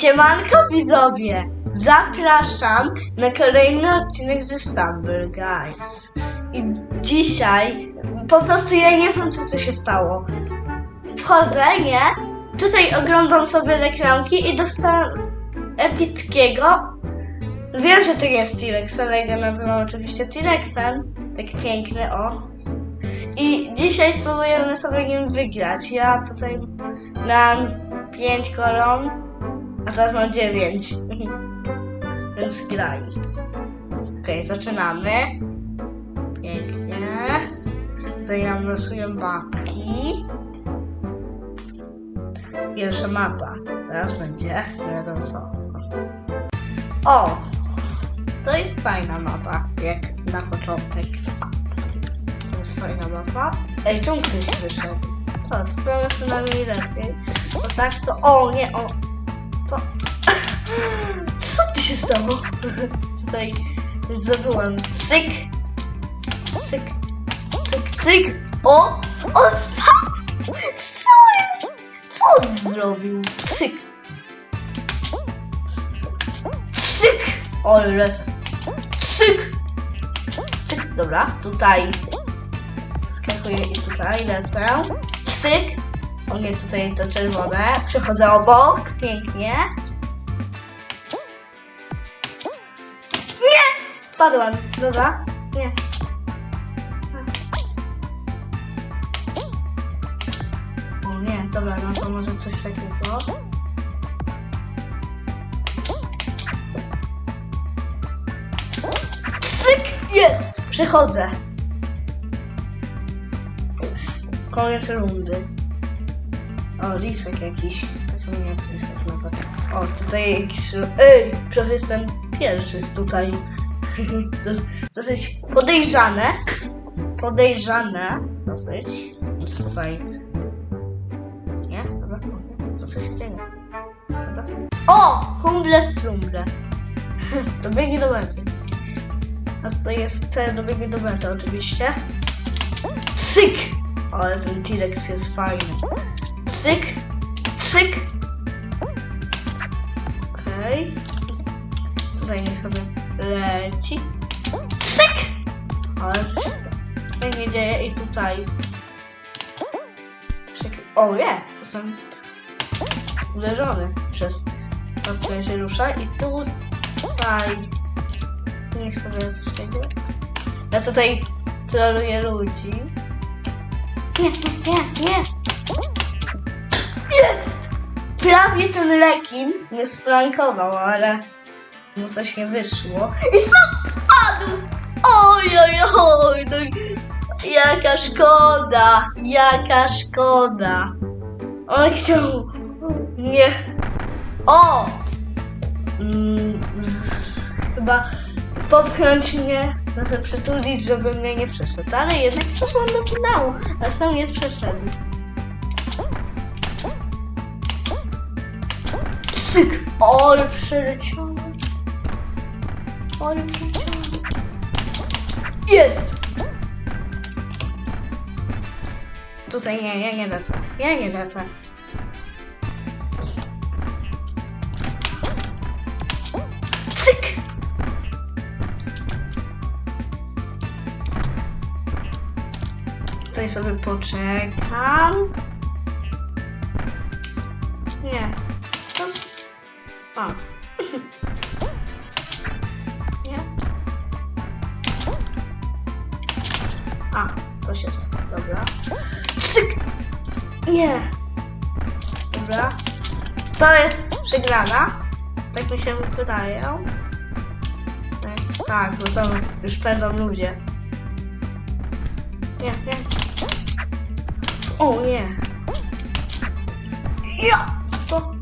Siemanko widzowie! Zapraszam na kolejny odcinek ze Stumble Guys. I dzisiaj po prostu ja nie wiem co tu się stało. Wchodzę, nie? Tutaj oglądam sobie reklamki i dostałem epickiego. Wiem, że to nie jest T-Rex, ale ja go nazywam oczywiście T-Rexem. Tak piękny, o. I dzisiaj spróbujemy sobie nim wygrać. Ja tutaj mam 5 koron, a teraz mam 9. Więc graj. Okej, zaczynamy. Pięknie. Tutaj nam losuję babki. Pierwsza mapa. Teraz będzie. Nie wiadomo co. O! To jest fajna mapa, jak na początek. To jest fajna mapa. Ej, czemu ktoś wyszedł? To, to przynajmniej lepiej. Bo tak to... O, nie, o. Co? Tu się stało? Tutaj coś zdobyłem. Syk! Syk! Syk, cyk! O! Spadł! Co jest? Co on zrobił? Syk! Syk! O, lecę. Syk! Cyk, dobra, tutaj skakuję i tutaj lecę. Syk! O nie, tutaj to czerwone. Przechodzę obok, pięknie. Spadłam, dobra. Nie. O nie, dobra, no to może coś takiego. Syk! Jest! Przechodzę. Koniec rundy. O, lisek jakiś. To nie jest lisek nawet. O, tutaj jakiś... Ej, przecież jestem pierwszy tutaj. Dosyć podejrzane. Podejrzane. Dosyć. Tutaj... Nie? Dobra, co się dzieje? Dobra. O! Humble strumble. To biegnie do mety. A tutaj jest cel do biegnie do mety oczywiście. Cyk! Ale ten T-Rex jest fajny. Cyk, cyk. Okej. Tutaj niech sobie leci. Cyk! Ale coś się nie dzieje i tutaj. O nie! Jestem uderzony przez to, które się rusza i tutaj. Niech sobie coś dzieje. Ja tutaj troluję ludzi. Nie, nie, nie, nie. Jest! Prawie ten rekin mnie sprankował, ale mu coś nie wyszło. I sam spadł! Oj, oj, oj, no, jaka szkoda, jaka szkoda. On chciał nie. O! Mm, chyba popchnąć mnie, znaczy przytulić, żeby mnie nie przeszedł. Ale jednak przeszłam do finału, a sam nie przeszedł. Syk! Przeleciałem. Ale. Jest! Tutaj nie, ja nie lecę. Ja nie lecę. Cyk! Tutaj sobie poczekam. Nie. To jest... A. Nie! Dobra. To jest przegrana. Tak mi się wydaje. Tak, tak, bo tam już pędzą ludzie. Nie, nie. O nie. Ja! Co?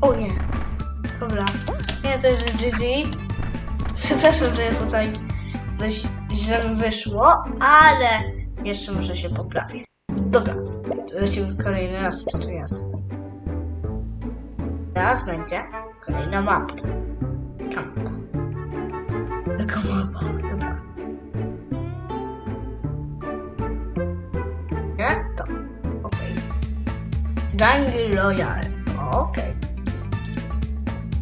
O nie. Dobra. Nie, to jest GG. Przepraszam, że jest tutaj coś źle wyszło, ale jeszcze muszę się poprawić. Dobra, to lecimy kolejny raz, co tu jest. Teraz będzie kolejna mapka. Kampa. Jaka mapa? Dobra. Nie? To. Okej. Jungle Royale. Okej.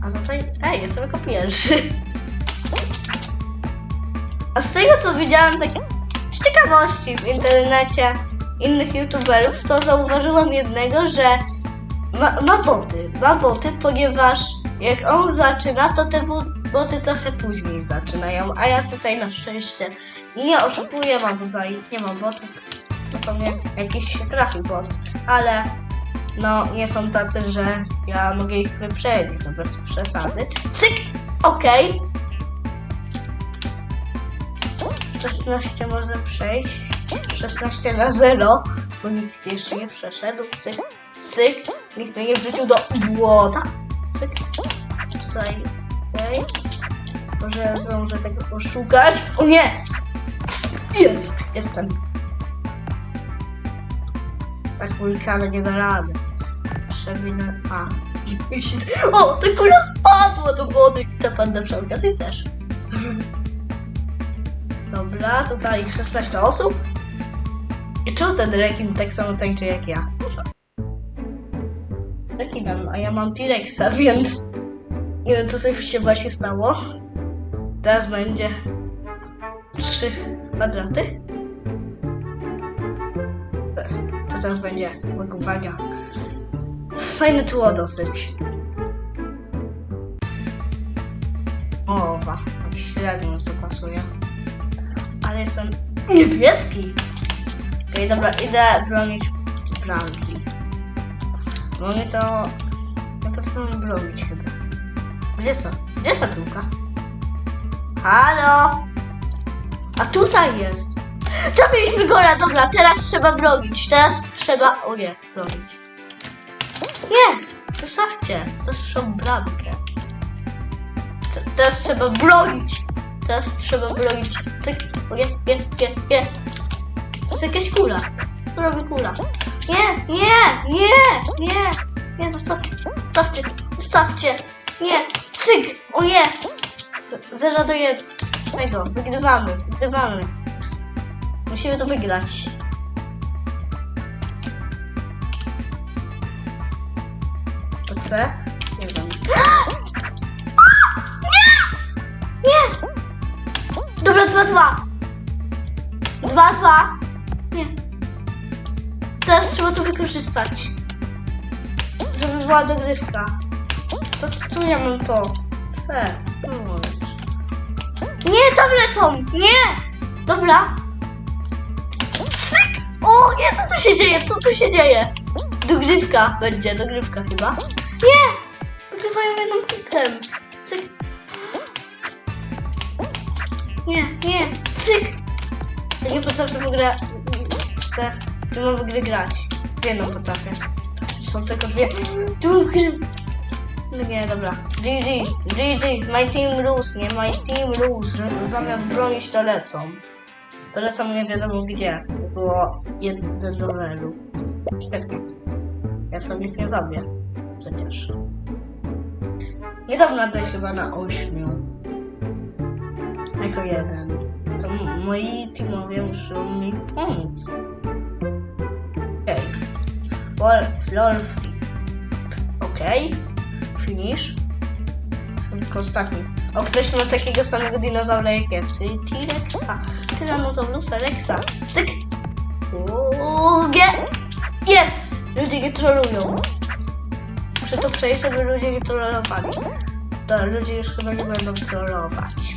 A tutaj... Ej, jestem jako pierwszy. A z tego co widziałem tak ciekawości w internecie innych youtuberów, to zauważyłam jednego, że ma, ma boty. Ma boty, ponieważ jak on zaczyna, to te boty trochę później zaczynają. A ja tutaj na szczęście nie oszukuję, mam tutaj, nie mam botów. To mnie jakiś się trafił bot, ale no nie są tacy, że ja mogę ich wyprzedzić, no bez przesady. Cyk! Okej. 16 można przejść. 16 na 0, bo nikt jeszcze nie przeszedł. Cyk, cyk. Nikt mnie nie wrzucił do błota. Cyk. Tutaj, okej. Może zdążę tego poszukać. O nie! Jest! Jestem. Tak wulkany nie da rady. Przewinę. A. I, i się... O! Kula spadła do wody! Ta panda okazji też. Dobra, tutaj 16 osób. I czemu ten rekin tak samo tańczy jak ja? Rekinem, a ja mam T-Rexa, więc nie wiem co coś się właśnie stało. Teraz będzie trzy kwadraty. To teraz będzie, uwaga. Fajne tło dosyć. O, wa, jakiś średnio to pasuje. Ale jestem niebieski. Okej, dobra, idę bronić bramki. Bo mnie to... Ja potrzebuję bronić chyba. Gdzie jest to? Gdzie jest ta piłka? Halo? A tutaj jest. Zabiliśmy gola, dobra, teraz trzeba bronić. Teraz trzeba... O nie, bronić. Nie, zostawcie. Zaszczą bramkę. Te- Teraz trzeba bronić. Teraz trzeba bronić. Cyk. Nie, nie, nie, nie. To jest jakaś kula. Co robi kula? Nie, nie, nie, nie. Nie, zostawcie. Zostawcie. Zostawcie. Nie. Cyk. O nie. 0 do 1. Tego. Wygrywamy. Wygrywamy. Musimy to wygrać. To C? Nie wiem. Wykorzystać. Żeby była dogrywka. To tu ja mam to. No, Nie, tam lecą! Nie! Dobra. Cyk! O, nie, co tu się dzieje? Co tu się dzieje? Dogrywka będzie, dogrywka chyba. Nie! Wygrywają jednym punktem. Cyk. Nie, nie, cyk! Ja nie potrafię w ogóle te, mam w ogóle grać. Jedną potrafię. Są tylko dwie. No nie, dobra. GG, GG, my team lose, nie, my team lose. Zamiast bronić to lecą. To lecą nie wiadomo gdzie. Było 1 do 0. Świetnie. Ja sobie nic nie zrobię. Przecież. Niedawno dać chyba na 8 jako jeden. To moi teamowie muszą mi pomóc. Okay. Lol. Okej. Finish. Jestem tylko ostatni. O, ktoś ma takiego samego dinozaura jak ja, czyli T-Rexa. Tyrannosaurusa Rexa. Cyk! Ugie! Jest! Ludzie nie trolują. Muszę to żeby ludzie nie trollowali. To ludzie już chyba nie będą trollować.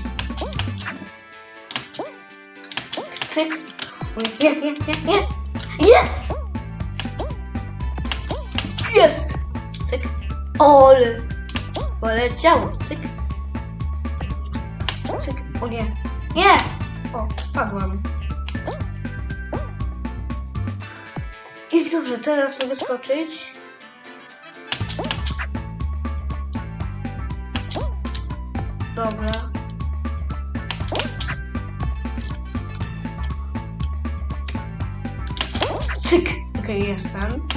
Cyk. Nie, nie, nie, nie. Jest! Jest! Cyk. Ole. Poleciało. Cyk. Cyk. O nie. Nie! O, spadłam. I dobrze, teraz mogę skoczyć. Dobra. Cyk! Okej, jestem.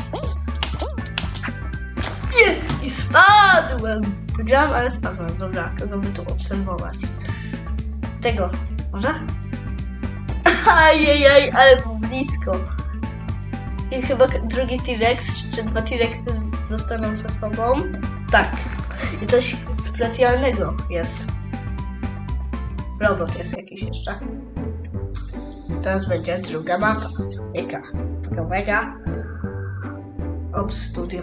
Jest! I spadłem! Wygrałam, ale spadłem. Dobra, kogo by tu obserwować? Tego. Może? Ajajaj, ale było blisko. i chyba drugi T-Rex, czy dwa T-Rexy zostaną ze sobą. Tak. I coś specjalnego jest. Robot jest jakiś jeszcze. Teraz będzie druga mapa. Jaka? Taka mega. Ob Studio.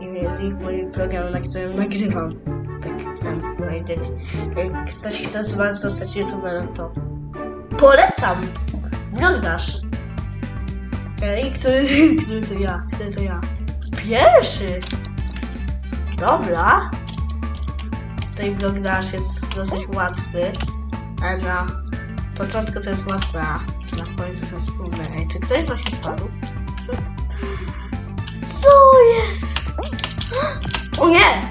I mój program, na którym nagrywam. Tak, tam powiedzieć. Jak ktoś chce z was zostać youtuberem, to polecam. Oglądasz. Ej, który, który to ja? Który to ja? Pierwszy! Dobra. Tutaj blok jest dosyć łatwy, ale na początku to jest łatwe, a na końcu to jest trudne. Ej, czy ktoś właśnie spadł? Co? O nie!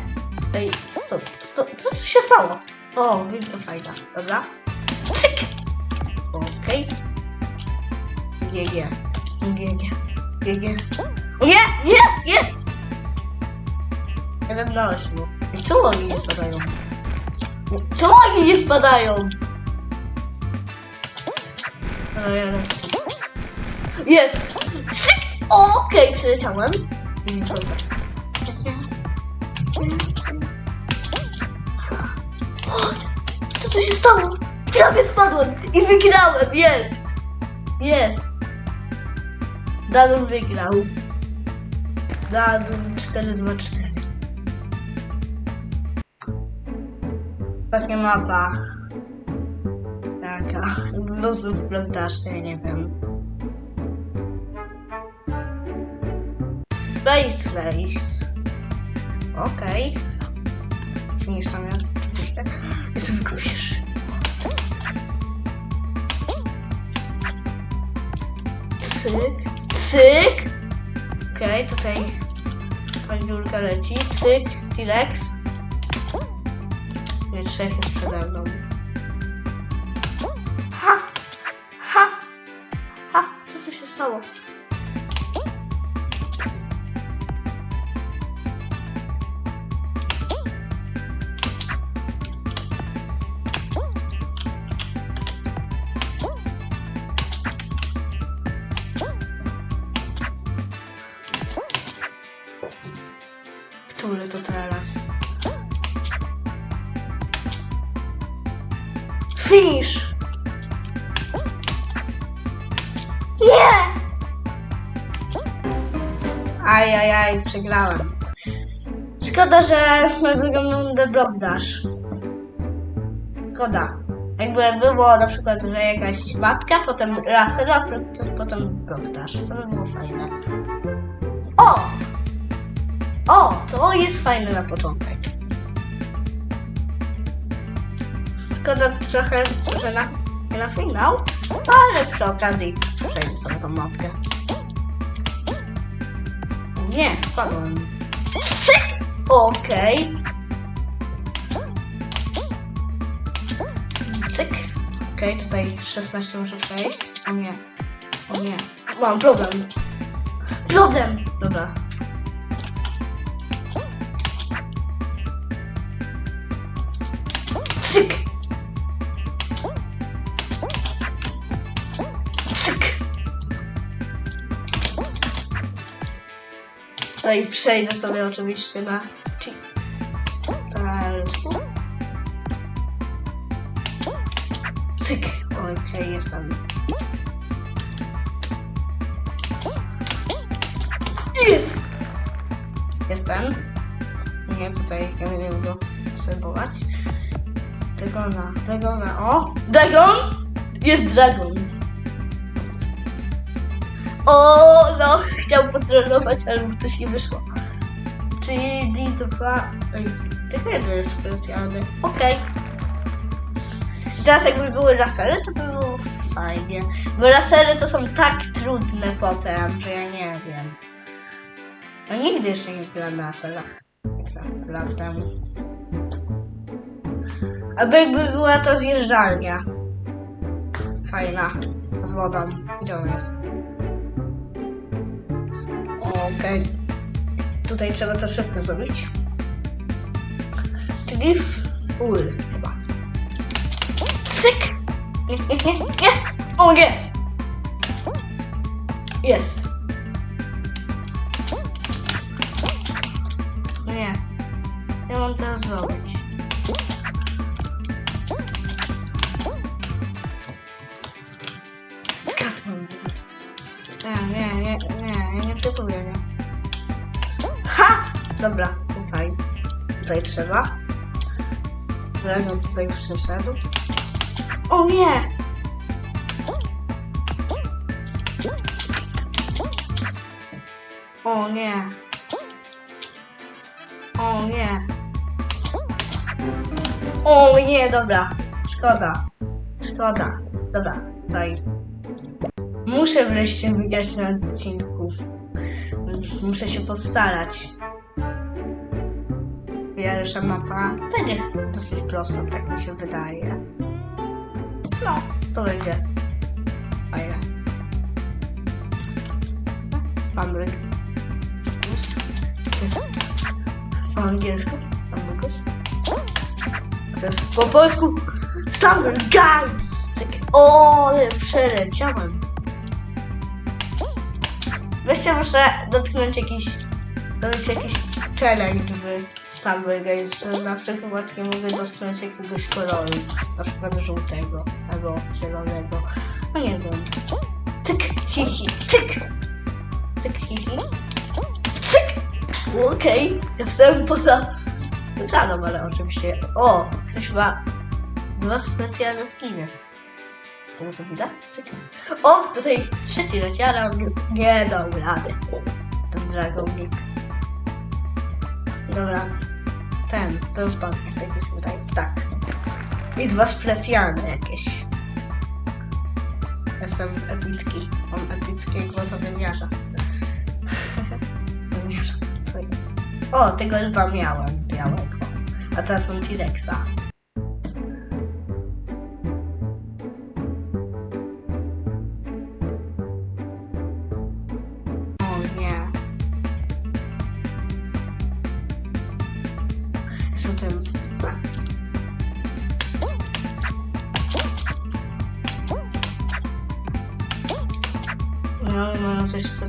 Ej, stop, stop, co tu się stało? O, winka fajna, dobra? Cyk! Okej. GG. GG. GG. O nie! Nie! Nie! Jeden na ośmiu. I czemu oni nie spadają? Czemu oni nie spadają? Jest! Cyk! Okej, przeleciałem. I co tak. Się stało? Prawie spadłem i wygrałem! Jest! Jest! Dadun wygrał. Dadun 424. Ostatnia mapa. Taka. Luzów prawdasz, ja nie wiem. Space Race. Okej. Okay. Niż tam jest. Tylko pierwszy. Cyk. Cyk. Okej, okay, tutaj paździurka leci. Cyk. T-Rex. Nie, trzech jest przede mną. Ha! Ha! Ha! Co tu się stało? Nie! Ajajaj, przegrałem. Szkoda, że na drugą rundę blok dasz. Szkoda. Jakby było na przykład, że jakaś mapka, potem laser, a potem- blok dasz. To by było fajne. O! O, to jest fajne na początek. Szkoda trochę, że na, na finał, ale przy okazji przejdę sobie tą mapkę. Nie, spadłem. Syk! Okej. Cyk. Okej, tutaj 16 muszę przejść. O nie. O nie. Mam problem. Problem! Dobra. Tutaj przejdę sobie oczywiście na Cheatalsku. Cyk! Okej, jestem. Jest! Jestem. Nie, tutaj ja nie wiem go obserwować. Dragona, Dragona, o! Dragon! Jest Dragon! O, no, chciał potrenować, ale mu coś nie wyszło. Czyli D2... Ej, tylko jeden jest specjalny. Okej. I Teraz jakby były lasery, to by było fajnie. Bo lasery to są tak trudne potem, że ja nie wiem. No nigdy jeszcze nie grałem na laserach. Lat, temu. Albo jakby była to zjeżdżalnia. Fajna. Z wodą. Gdzie on jest? Okej. Tutaj trzeba to szybko zrobić. Drift Ul chyba. Cyk! Nie, nie, nie! O nie! Jest. Nie. Ja mam teraz zrobić. Dobra, tutaj. Tutaj trzeba. Dragon tutaj przyszedł. O nie! O nie. O nie. O nie, dobra. Szkoda. Szkoda. Dobra, tutaj. Muszę wreszcie wygrać na odcinku. Muszę się postarać. Pierwsza mapa będzie dosyć prosta, tak mi się wydaje. No, to będzie fajne. Stamryk. Plus. Po angielsku. Stamrykus. To jest po polsku. Stamryk Guys! Cyk. O, ale przeleciałem. Weźcie muszę dotknąć jakiś, zrobić jakiś challenge w Guys, że na przykład nie mogę dotknąć jakiegoś koloru, na przykład żółtego albo zielonego, no nie wiem. Cyk, hi, hi, cyk! Cyk, hi, hi. Cyk! Okej, jestem poza ekranem, ale oczywiście, o, ktoś ma z was specjalne skiny. Tego co widać? Cyk. O, tutaj trzeci leci, ale on nie dał rady. Ten dragonik. Dobra. Ten, ten spadnie, tak mi się wydaje. Tak. I dwa specjalne jakieś. Jestem epicki. Mam epickiego zawymiarza. Zawymiarza. Co jest? O, tego chyba miałem, białego. A teraz mam T-Rexa.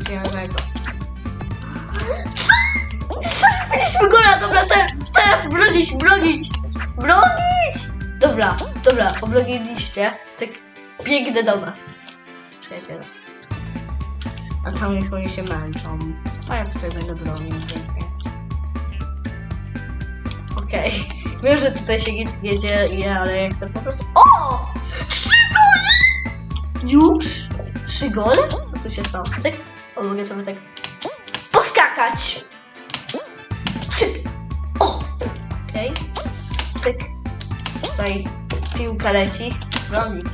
Specjalnego. Byliśmy góra, dobra, te, teraz bronić, bronić, bronić! Dobra, dobra, obroniliście. Tak, biegnę do was. Przyjaciele. A tam niech oni się męczą. A ja tutaj będę bronił pięknie. Okej. Wiem, że tutaj się nic nie dzieje, ale ja chcę po prostu... O! Trzy gole! Już? Trzy gole? Co tu się stało? Cyk. O, mogę sobie tak poskakać. Cyk. O! Okej. Cyk. Tutaj piłka leci. Bronić.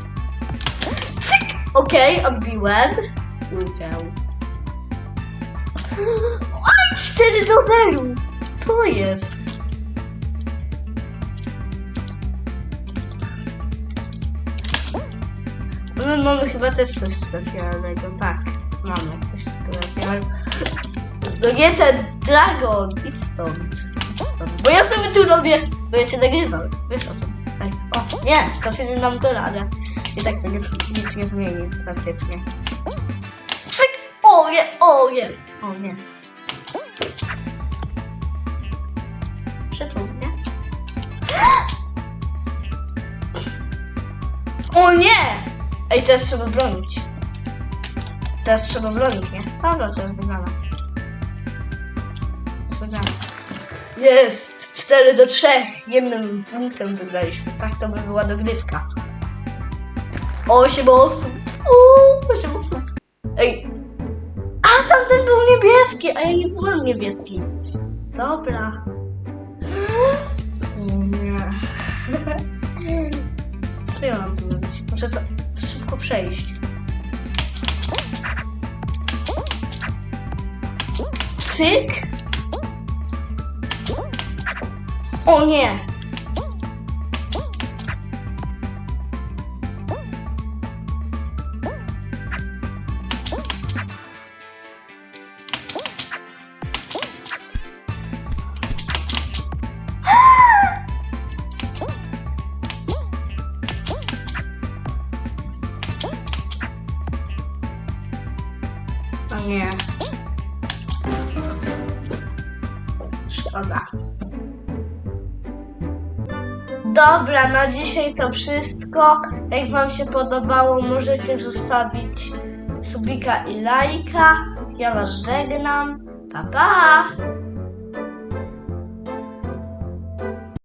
Cyk! Okej, odbiłem. Piłkę. Oj, 4 do 0! Co jest? My mamy chyba też coś specjalnego, tak. Mamy coś specjalnego. No nie ten dragon! Idź stąd. Idź stąd. Bo ja sobie tu robię, bo ja cię nagrywam. Wiesz o tym. Tak. O, nie, trafili nam radę. I tak to nie, nic nie zmieni praktycznie. Przyk! O nie, o nie, o nie. Przytul, nie? O nie! Ej, teraz trzeba bronić. Teraz trzeba bronić, nie? Dobra, to jest wygrana. Wygrana. Jest! 4 do 3! Jednym punktem wygraliśmy. Tak to by była dogrywka. 8 osób! Uuu, 8 osób! Ej! A, tamten był niebieski, a ja nie byłem niebieski. Dobra. O nie. Co ja mam zrobić? Muszę to szybko przejść. Cyk. O nie. Dobra, na dzisiaj to wszystko. Jak Wam się podobało, możecie zostawić subika i lajka. Ja Was żegnam. Pa, pa!